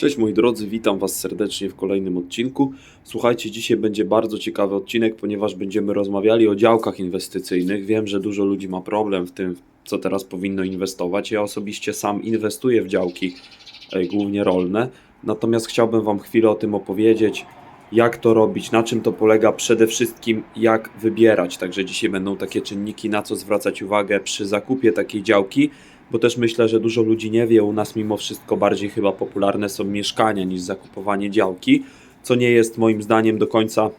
Cześć moi drodzy, witam Was serdecznie w kolejnym odcinku. Słuchajcie, dzisiaj będzie bardzo ciekawy odcinek, ponieważ będziemy rozmawiali o działkach inwestycyjnych. Wiem, że dużo ludzi ma problem w tym, co teraz powinno inwestować. Ja osobiście sam inwestuję w działki, e, głównie rolne, natomiast chciałbym Wam chwilę o tym opowiedzieć, jak to robić, na czym to polega, przede wszystkim jak wybierać. Także dzisiaj będą takie czynniki, na co zwracać uwagę przy zakupie takiej działki bo też myślę, że dużo ludzi nie wie, u nas mimo wszystko bardziej chyba popularne są mieszkania niż zakupowanie działki, co nie jest moim zdaniem do końca,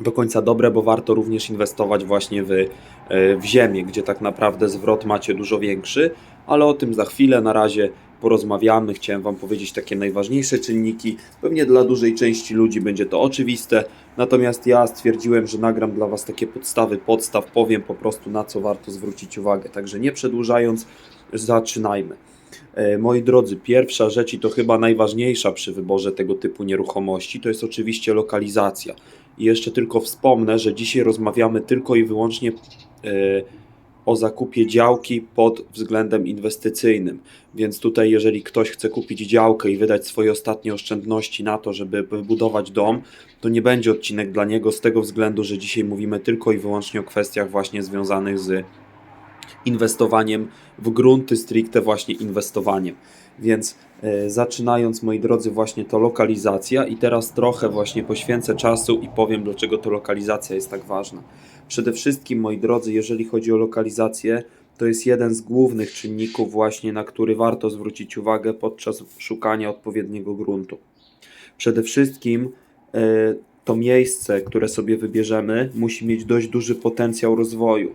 do końca dobre, bo warto również inwestować właśnie w, e, w ziemię, gdzie tak naprawdę zwrot macie dużo większy, ale o tym za chwilę, na razie porozmawiamy. Chciałem Wam powiedzieć takie najważniejsze czynniki. Pewnie dla dużej części ludzi będzie to oczywiste, natomiast ja stwierdziłem, że nagram dla Was takie podstawy podstaw, powiem po prostu na co warto zwrócić uwagę. Także nie przedłużając, zaczynajmy. E, Moi drodzy, pierwsza rzecz i to chyba najważniejsza przy wyborze tego typu nieruchomości to jest oczywiście lokalizacja. I jeszcze tylko wspomnę, że dzisiaj rozmawiamy tylko i wyłącznie e, o zakupie działki pod względem inwestycyjnym. Więc tutaj, jeżeli ktoś chce kupić działkę i wydać swoje ostatnie oszczędności na to, żeby wybudować dom, to nie będzie odcinek dla niego z tego względu, że dzisiaj mówimy tylko i wyłącznie o kwestiach właśnie związanych z inwestowaniem w grunty, stricte właśnie inwestowaniem. Więc e, zaczynając, moi drodzy, właśnie to lokalizacja i teraz trochę właśnie poświęcę czasu i powiem, dlaczego to lokalizacja jest tak ważna. Przede wszystkim, moi drodzy, jeżeli chodzi o lokalizację, to jest jeden z głównych czynników właśnie, na który warto zwrócić uwagę podczas szukania odpowiedniego gruntu. Przede wszystkim e, to miejsce, które sobie wybierzemy, musi mieć dość duży potencjał rozwoju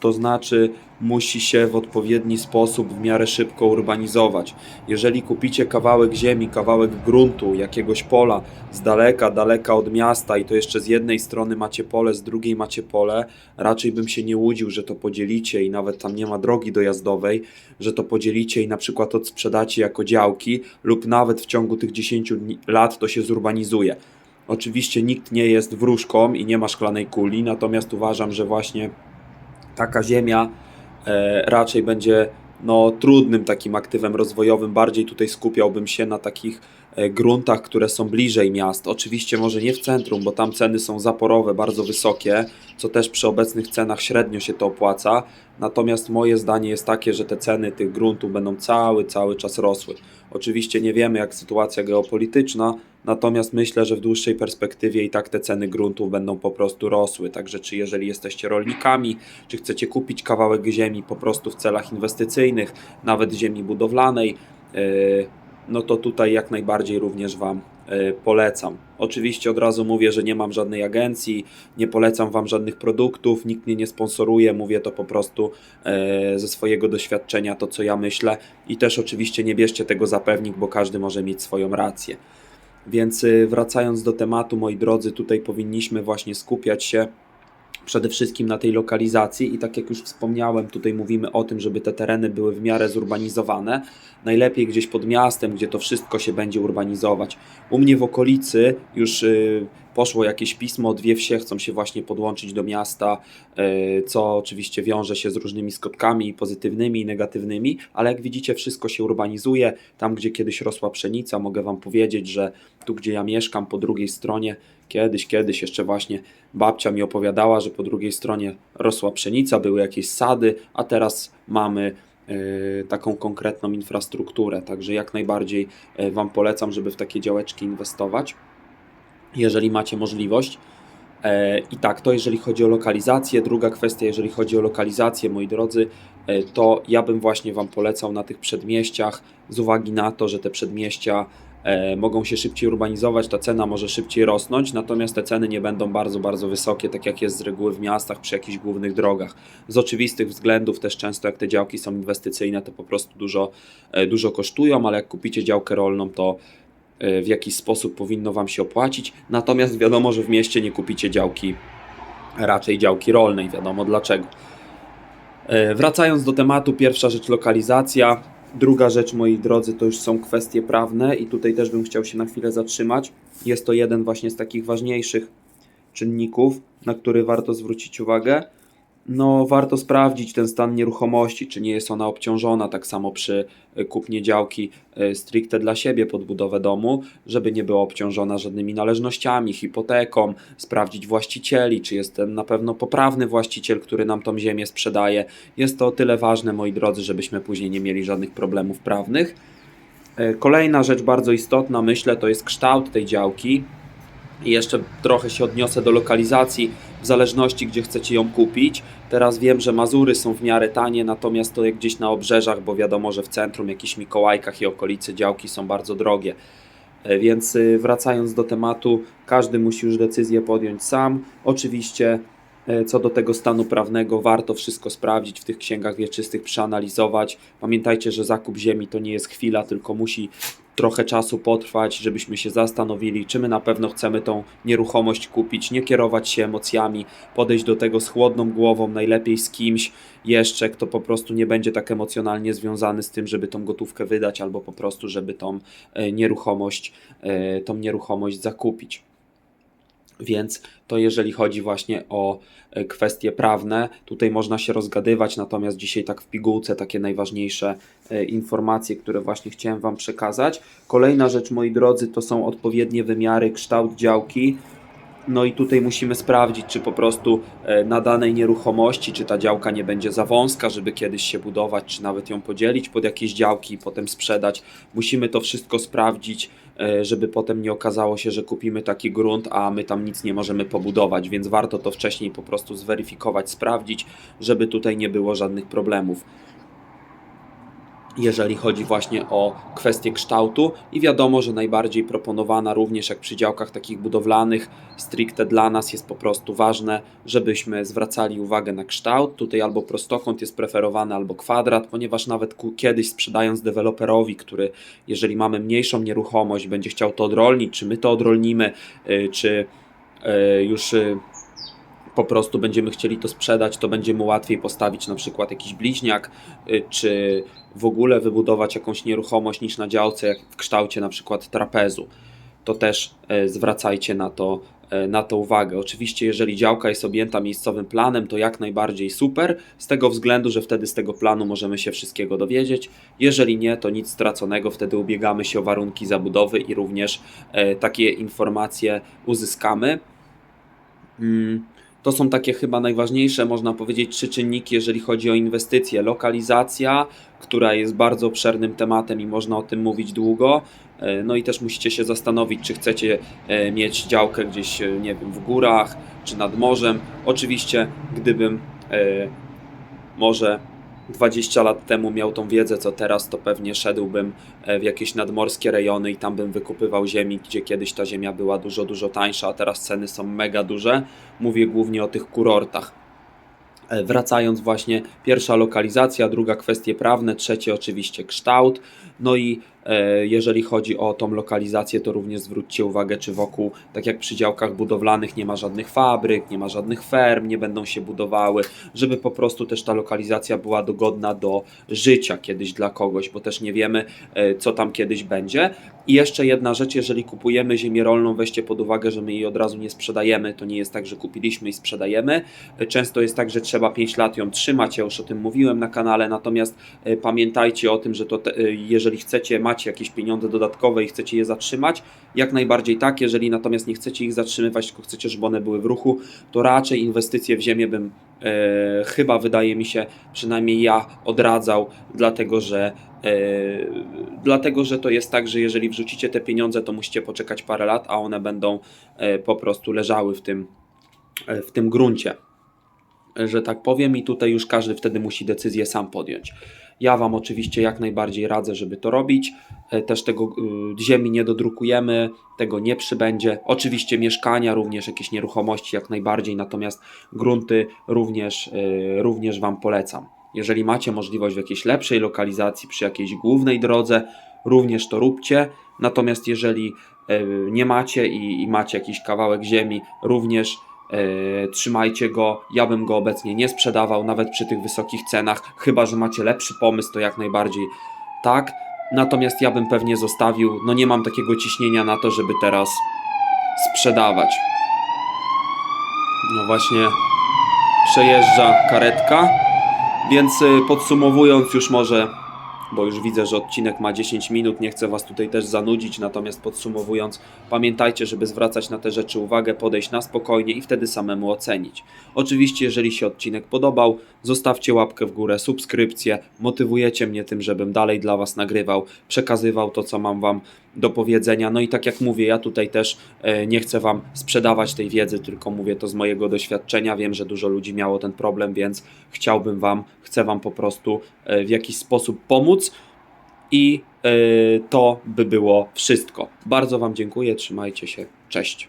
to znaczy musi się w odpowiedni sposób w miarę szybko urbanizować. Jeżeli kupicie kawałek ziemi, kawałek gruntu, jakiegoś pola z daleka, daleka od miasta i to jeszcze z jednej strony macie pole, z drugiej macie pole, raczej bym się nie łudził, że to podzielicie i nawet tam nie ma drogi dojazdowej, że to podzielicie i na przykład odsprzedacie jako działki lub nawet w ciągu tych 10 dni, lat to się zurbanizuje. Oczywiście nikt nie jest wróżką i nie ma szklanej kuli, natomiast uważam, że właśnie taka ziemia e, raczej będzie no, trudnym takim aktywem rozwojowym. Bardziej tutaj skupiałbym się na takich e, gruntach, które są bliżej miast. Oczywiście może nie w centrum, bo tam ceny są zaporowe, bardzo wysokie, co też przy obecnych cenach średnio się to opłaca. Natomiast moje zdanie jest takie, że te ceny tych gruntów będą cały, cały czas rosły. Oczywiście nie wiemy, jak sytuacja geopolityczna, natomiast myślę, że w dłuższej perspektywie i tak te ceny gruntów będą po prostu rosły. Także czy jeżeli jesteście rolnikami, czy chcecie kupić kawałek ziemi po prostu w celach inwestycyjnych, nawet ziemi budowlanej, yy, no to tutaj jak najbardziej również Wam yy, polecam. Oczywiście od razu mówię, że nie mam żadnej agencji, nie polecam Wam żadnych produktów, nikt mnie nie sponsoruje, mówię to po prostu yy, ze swojego doświadczenia, to co ja myślę i też oczywiście nie bierzcie tego za pewnik, bo każdy może mieć swoją rację. Więc yy, wracając do tematu, moi drodzy, tutaj powinniśmy właśnie skupiać się przede wszystkim na tej lokalizacji i tak jak już wspomniałem, tutaj mówimy o tym, żeby te tereny były w miarę zurbanizowane. Najlepiej gdzieś pod miastem, gdzie to wszystko się będzie urbanizować. U mnie w okolicy już y, poszło jakieś pismo, dwie wsie chcą się właśnie podłączyć do miasta, y, co oczywiście wiąże się z różnymi skutkami pozytywnymi i negatywnymi, ale jak widzicie wszystko się urbanizuje. Tam, gdzie kiedyś rosła pszenica, mogę Wam powiedzieć, że tu, gdzie ja mieszkam, po drugiej stronie, kiedyś, kiedyś jeszcze właśnie babcia mi opowiadała, że po drugiej stronie rosła pszenica, były jakieś sady, a teraz mamy y, taką konkretną infrastrukturę. Także jak najbardziej y, Wam polecam, żeby w takie działeczki inwestować, jeżeli macie możliwość. E, I tak, to jeżeli chodzi o lokalizację. Druga kwestia, jeżeli chodzi o lokalizację, moi drodzy, e, to ja bym właśnie Wam polecał na tych przedmieściach, z uwagi na to, że te przedmieścia e, mogą się szybciej urbanizować, ta cena może szybciej rosnąć, natomiast te ceny nie będą bardzo, bardzo wysokie, tak jak jest z reguły w miastach przy jakichś głównych drogach. Z oczywistych względów też często jak te działki są inwestycyjne, to po prostu dużo, dużo kosztują, ale jak kupicie działkę rolną, to w jakiś sposób powinno Wam się opłacić. Natomiast wiadomo, że w mieście nie kupicie działki, raczej działki rolnej, wiadomo dlaczego. E, Wracając do tematu, pierwsza rzecz lokalizacja. Druga rzecz, moi drodzy, to już są kwestie prawne i tutaj też bym chciał się na chwilę zatrzymać. Jest to jeden właśnie z takich ważniejszych czynników, na który warto zwrócić uwagę. No warto sprawdzić ten stan nieruchomości, czy nie jest ona obciążona, tak samo przy y, kupnie działki y, stricte dla siebie pod budowę domu, żeby nie była obciążona żadnymi należnościami, hipoteką, sprawdzić właścicieli, czy jest ten na pewno poprawny właściciel, który nam tą ziemię sprzedaje. Jest to o tyle ważne, moi drodzy, żebyśmy później nie mieli żadnych problemów prawnych. Y, Kolejna rzecz bardzo istotna, myślę, to jest kształt tej działki. I jeszcze trochę się odniosę do lokalizacji, w zależności gdzie chcecie ją kupić. Teraz wiem, że Mazury są w miarę tanie, natomiast to gdzieś na obrzeżach, bo wiadomo, że w centrum, jakichś Mikołajkach i okolicy działki są bardzo drogie. E, Więc y, wracając do tematu, każdy musi już decyzję podjąć sam. Oczywiście e, co do tego stanu prawnego, warto wszystko sprawdzić w tych księgach wieczystych, przeanalizować. Pamiętajcie, że zakup ziemi to nie jest chwila, tylko musi trochę czasu potrwać, żebyśmy się zastanowili, czy my na pewno chcemy tą nieruchomość kupić, nie kierować się emocjami, podejść do tego z chłodną głową, najlepiej z kimś jeszcze, kto po prostu nie będzie tak emocjonalnie związany z tym, żeby tą gotówkę wydać, albo po prostu, żeby tą e, nieruchomość, e, tą nieruchomość zakupić. Więc to jeżeli chodzi właśnie o e, kwestie prawne, tutaj można się rozgadywać, natomiast dzisiaj tak w pigułce takie najważniejsze e, informacje, które właśnie chciałem Wam przekazać. Kolejna rzecz, moi drodzy, to są odpowiednie wymiary, kształt działki. No i tutaj musimy sprawdzić, czy po prostu e, na danej nieruchomości, czy ta działka nie będzie za wąska, żeby kiedyś się budować, czy nawet ją podzielić pod jakieś działki i potem sprzedać. Musimy to wszystko sprawdzić, żeby potem nie okazało się, że kupimy taki grunt, a my tam nic nie możemy pobudować, więc warto to wcześniej po prostu zweryfikować, sprawdzić, żeby tutaj nie było żadnych problemów jeżeli chodzi właśnie o kwestię kształtu i wiadomo, że najbardziej proponowana również jak przy działkach takich budowlanych stricte dla nas jest po prostu ważne, żebyśmy zwracali uwagę na kształt. Tutaj albo prostokąt jest preferowany, albo kwadrat, ponieważ nawet kiedyś sprzedając deweloperowi, który jeżeli mamy mniejszą nieruchomość, będzie chciał to odrolnić, czy my to odrolnimy, y, czy y, już y, po prostu będziemy chcieli to sprzedać, to będzie mu łatwiej postawić na przykład jakiś bliźniak, y, czy w ogóle wybudować jakąś nieruchomość niż na działce, jak w kształcie na przykład trapezu. To też e, zwracajcie na to, e, na to uwagę. Oczywiście, jeżeli działka jest objęta miejscowym planem, to jak najbardziej super, z tego względu, że wtedy z tego planu możemy się wszystkiego dowiedzieć. Jeżeli nie, to nic straconego, wtedy ubiegamy się o warunki zabudowy i również e, takie informacje uzyskamy. Mm, To są takie chyba najważniejsze, można powiedzieć, trzy czynniki, jeżeli chodzi o inwestycje. Lokalizacja, która jest bardzo obszernym tematem i można o tym mówić długo. E, No i też musicie się zastanowić, czy chcecie e, mieć działkę gdzieś, e, nie wiem, w górach, czy nad morzem. Oczywiście, gdybym może 20 lat temu miał tą wiedzę, co teraz, to pewnie szedłbym e, w jakieś nadmorskie rejony i tam bym wykupywał ziemi, gdzie kiedyś ta ziemia była dużo, dużo tańsza, a teraz ceny są mega duże. Mówię głównie o tych kurortach. E, Wracając właśnie, pierwsza lokalizacja, druga kwestie prawne, trzecie oczywiście kształt. No i jeżeli chodzi o tą lokalizację, to również zwróćcie uwagę, czy wokół, tak jak przy działkach budowlanych, nie ma żadnych fabryk, nie ma żadnych ferm, nie będą się budowały, żeby po prostu też ta lokalizacja była dogodna do życia kiedyś dla kogoś, bo też nie wiemy, e, co tam kiedyś będzie. I jeszcze jedna rzecz, jeżeli kupujemy ziemię rolną, weźcie pod uwagę, że my jej od razu nie sprzedajemy. To nie jest tak, że kupiliśmy i sprzedajemy. E, Często jest tak, że trzeba 5 lat ją trzymać. Ja już o tym mówiłem na kanale. Natomiast e, pamiętajcie o tym, że to e, jeżeli chcecie, macie jakieś pieniądze dodatkowe i chcecie je zatrzymać, jak najbardziej tak. Jeżeli natomiast nie chcecie ich zatrzymywać, tylko chcecie, żeby one były w ruchu, to raczej inwestycje w ziemię bym e, chyba wydaje mi się, przynajmniej ja odradzał, dlatego że e, dlatego, że to jest tak, że jeżeli wrzucicie te pieniądze, to musicie poczekać parę lat, a one będą e, po prostu leżały w tym, e, w tym gruncie, że tak powiem, i tutaj już każdy wtedy musi decyzję sam podjąć. Ja Wam oczywiście jak najbardziej radzę, żeby to robić. E, Też tego y, ziemi nie dodrukujemy, tego nie przybędzie. Oczywiście mieszkania, również jakieś nieruchomości jak najbardziej, natomiast grunty również, y, również Wam polecam. Jeżeli macie możliwość w jakiejś lepszej lokalizacji, przy jakiejś głównej drodze, również to róbcie. Natomiast jeżeli e, nie macie i, i macie jakiś kawałek ziemi, również e, trzymajcie go. Ja bym go obecnie nie sprzedawał, nawet przy tych wysokich cenach. Chyba, że macie lepszy pomysł, to jak najbardziej tak. Natomiast ja bym pewnie zostawił, no nie mam takiego ciśnienia na to, żeby teraz sprzedawać. No właśnie przejeżdża karetka. Więc y, podsumowując już może, bo już widzę, że odcinek ma 10 minut, nie chcę Was tutaj też zanudzić, natomiast podsumowując, pamiętajcie, żeby zwracać na te rzeczy uwagę, podejść na spokojnie i wtedy samemu ocenić. Oczywiście, jeżeli się odcinek podobał, zostawcie łapkę w górę, subskrypcję, motywujecie mnie tym, żebym dalej dla Was nagrywał, przekazywał to, co mam Wam do powiedzenia. No i tak jak mówię, ja tutaj też e, nie chcę Wam sprzedawać tej wiedzy, tylko mówię to z mojego doświadczenia. Wiem, że dużo ludzi miało ten problem, więc chciałbym Wam, chcę Wam po prostu e, w jakiś sposób pomóc i e, to by było wszystko. Bardzo Wam dziękuję, trzymajcie się, cześć.